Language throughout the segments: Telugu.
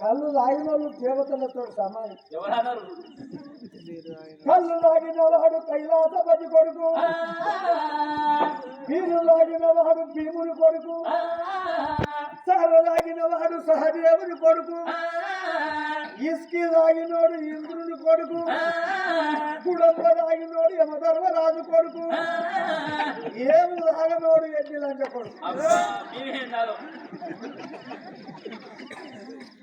కళ్ళు తాగిన వాళ్ళు దేవతలతో సమానం. ఎవరన్నారు? కళ్ళు తాగిన వాడు కైలాసపతి కొడుకు. వీరు లాగిన వాడు భీముని కొడుకు. సహర లాగిన వాడు సహదేవుని కొడుకు. ఇస్కి లాగినోడు ఇంద్రుని కొడుకు. గుడంబ లాగినోడు యమధర్మరాజు కొడుకు. ఏమి లాగనోడు ఎడ్డిలంట కొడుకు.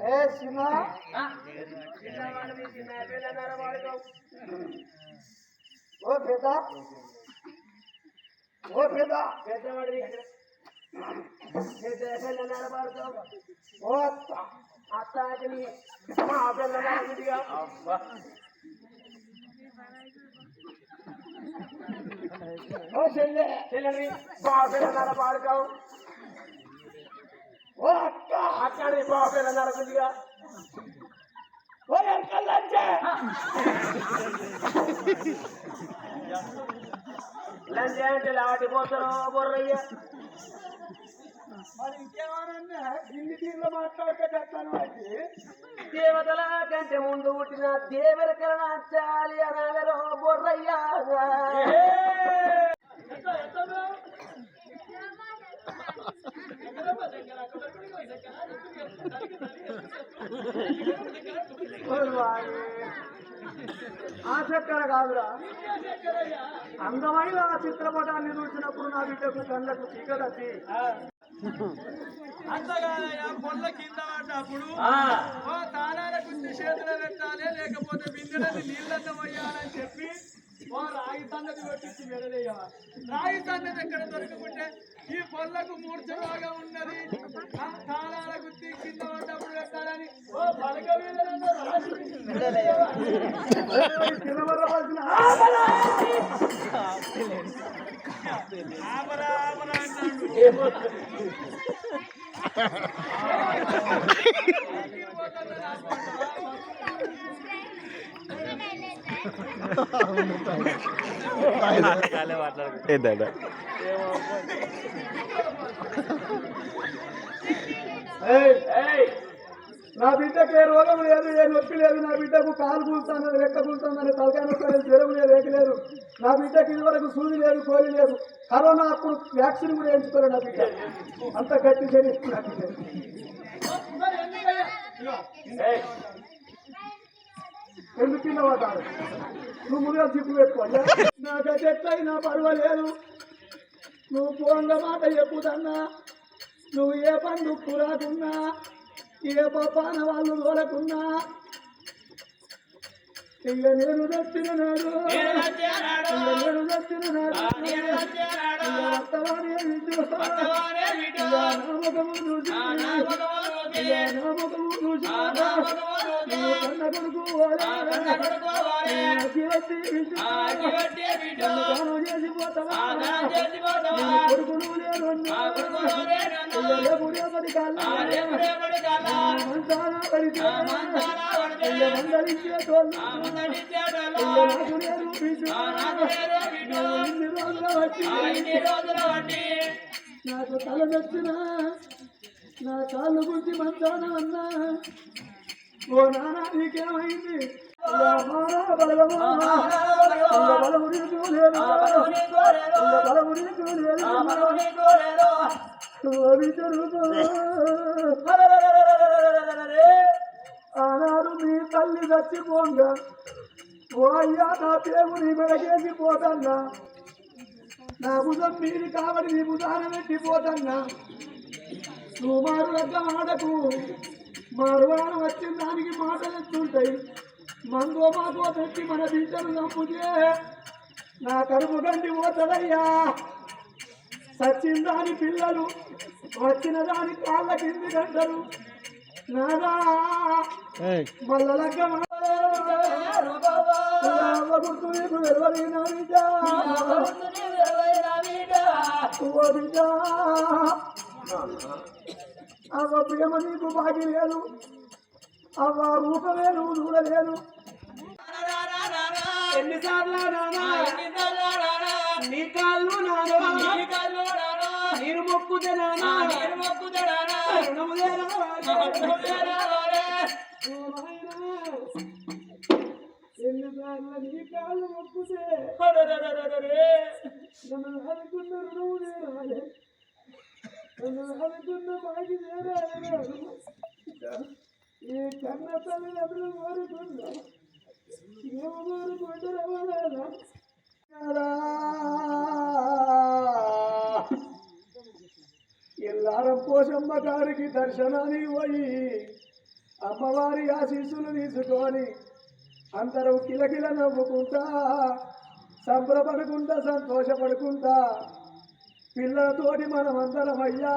ఏ సినిమా ఓ పెద్ద ఓ పెద్ద ఓ అత్త అత్త మా పిల్లగా ఓ చెల్లె చెల్లెని మా పిల్లల పాడుకోవు ఓ అక్క కొద్దిగా? ఓ ఎక్కలంటే లంచ్ అంటే లాటిపోతారో బొర్రయ్య. మరి ఇంకేమన్నా తీరులో దేవతల కంటే ముందు పుట్టిన దేవరకర నాచాలి అనాలరో బొర్రయ్య. ఆ చక్కర కాదురా. అందమైన ఆ చిత్రపటాన్ని చూసినప్పుడు నా బిడ్డకు కళ్ళకు చీకటి అంతగానయ్యా పొల్ల కింద పడ్డప్పుడు ఆ, ఓ తాళాల గురించి చేతులు పెట్టాలి లేకపోతే బిందెలని నీళ్ళన్న పోయాలని చెప్పి ఓ రాగి సన్నది కొట్టించి మెడలేయాలి రాగి సన్నది ఎక్కడ దొరకకుంటే ఈ పొల్లకు మూర్ఛ బాగా ఉన్నది తాళాల గుర్తి కింద పడ్డప్పుడు పెట్టాలని ఓ పలక ఆపరా ఆపరా అన్నాడు. ఏంటంటే నా బిడ్డకు ఏ రోగం లేదు ఏ నొప్పి లేదు నా బిడ్డకు కాలు కూలుతానని రెక్క కూలుతానని తలకాయ నొప్పి లేదు జ్వరం లేదు ఏక లేదు. నా బిడ్డకు ఇదివరకు సూది లేదు కోరి లేదు. కరోనా అప్పుడు వ్యాక్సిన్ కూడా వేయించుకోలేదు నా బిడ్డ. అంత గట్టి శరీరం నా బిడ్డ. ఏయ్, ఎందుకు తిన్నవాడు నువ్వు ముందుగా జిప్పు పెట్టుకోవాలి నాకైతే ఎట్లయినా పర్వాలేదు. నువ్వు ఫోన్ల మాట చెప్పుదన్నా. నువ్వు ఏ పండు కూరాకున్నా ఏ పాపాన వాళ్ళు తోలకున్నా. ఇక నేను నచ్చిన నాడు. నేను నచ్చిన నాడు. ఇక వర్తమానే వింటూ ఇక నామకము చూసి. నామకము నాకు తల నచ్చిన నా కాళ్ళు గుర్తి మంచాన అన్నా ఓ నాన్న నీకేమైంది ఆనాడు మీ తల్లి చచ్చిపోంగా ఓ అయ్యా నా పేరు నీ మెడకేసి పోతన్నా నా భుజం మీది కాబట్టి నీ భుజాన పెట్టిపోతన్నా నువ్వు మారు లగ్గ మాటకు మారువాన వచ్చిన దానికి మాటలు ఎత్తుంటాయి. మందో మాకో పెట్టి మన బిడ్డలు చంపుతే నా కడుపు గంటి పోతదయ్యా. సచ్చిన దాని పిల్లలు వచ్చిన దాని కాళ్ళ కింది గంటలు. నాదా లగ్గ గుర్తు నీకు వెలువడి నా బిడ్డ? ఓ బిడ్డ. అవ్వ ప్రేమ నీకు బాగి లేదు. అవ్వ రూపమే నువ్వు చూడలేదు ఎన్నిసార్లు నానా నీ? కాళ్ళు నానా? నేను? నానా ఎన్నిసార్లు నీ కాళ్ళు మొక్కుతే? నన్ను అనుకున్న రుణము నేరాలే ఈ కన్న తల్లిదండ్రులు కోరుకున్నా ఏమో కోరుకుంటారా ఎల్లారం పోషమ్మ గారికి దర్శనానికి పోయి అమ్మవారి ఆశీస్సులు తీసుకొని అందరూ కిలకిల నవ్వుకుంటా సంబరపడుకుంటా సంతోషపడుకుంటా పిల్లలతోటి మనమందరం అయ్యా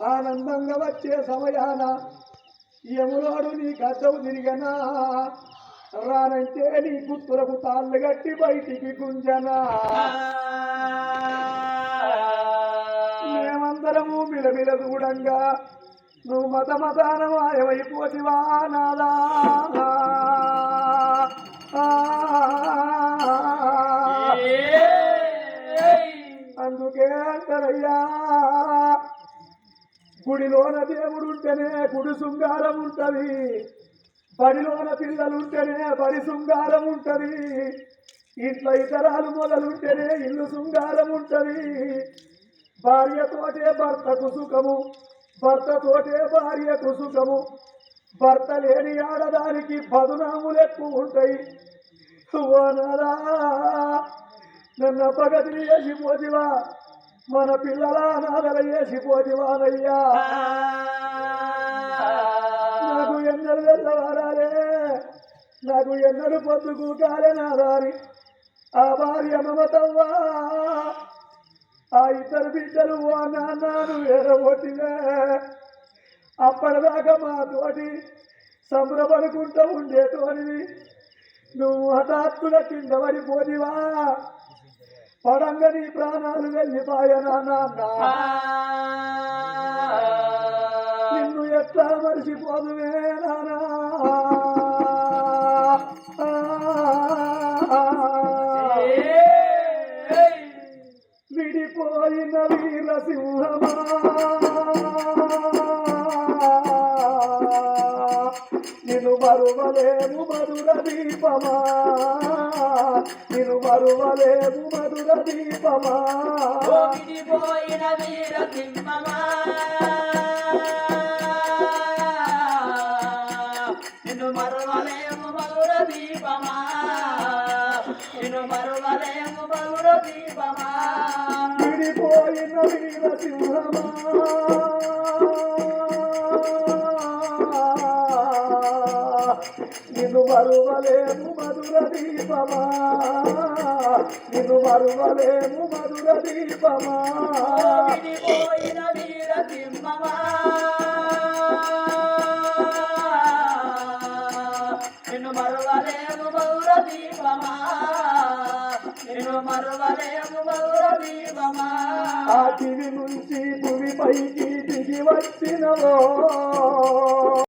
ఆనందంగా వచ్చే సమయాన యములోడు నీ గద్దవు తిరిగనా? రానంటే నీ పుత్తులకు తాళ్ళు గట్టి బయటికి గుంజనా? మేమందరము మిలమిల దూడంగా నువ్వు మత మతానమాయమైపోతివా నాదా? అంటారయ్యా గుడిలోన దేవుడు ఉంటేనే గుడి శృంగారం ఉంటది బడిలోన పిల్లలుంటేనే బడి శృంగారం ఉంటది ఇంట్లో ఇతరాలు మొదలుంటేనే ఇల్లు శృంగారం ఉంటది భార్యతోటే భర్తకు సుఖము భర్తతోటే భార్యకు సుఖము భర్త లేని ఆడదానికి పదునాములు ఎక్కువ ఉంటాయి ఓనరా నన్ను పగతిని వేసిపోతివా మన పిల్లల అనాథలు వేసిపోతివానయ్యా నాకు ఎన్నడు వెళ్ళవారాలే నాకు ఎన్నడు పొద్దు కాలే నా దారి ఆ భార్య మమతవ్వా ఆ ఇద్దరు బిడ్డలు ఓ నాన్న ఎరగొట్టివే అప్పటిదాకా మా తోటి సంబరపడుకుంటూ ఉండేటోనివి. నువ్వు హఠాత్తుల కింద పడిపోదివా పడంగని ప్రాణాలు వెళ్ళిపోయనా నిన్ను. ఎట్లా మరిచిపోదువే నానా విడిపోయిన వీరసింహమా నిన్ను మరువలేము మరుల దీపమా. నిన్ను మరువలేము మధుర దీపమా. పోయిన వీర సింహమా. నిన్ను మరువలేము మధుర దీపమా. నిన్ను మరువలేము మధుర దీపమా. విడిపోయిన వీరసింహమా నిన్ను మరువలేము మధుర దీపమా. నిన్ను మరువలేము మధుర దీపమా. విడిపోయిన వీర సింహమా. నిన్ను మరువలేము మధుర దీపమా. నిన్ను మరువలేము మధుర దీపమా. ఆ దివి నుంచి భూమిపైకి దిగి వచ్చినవో.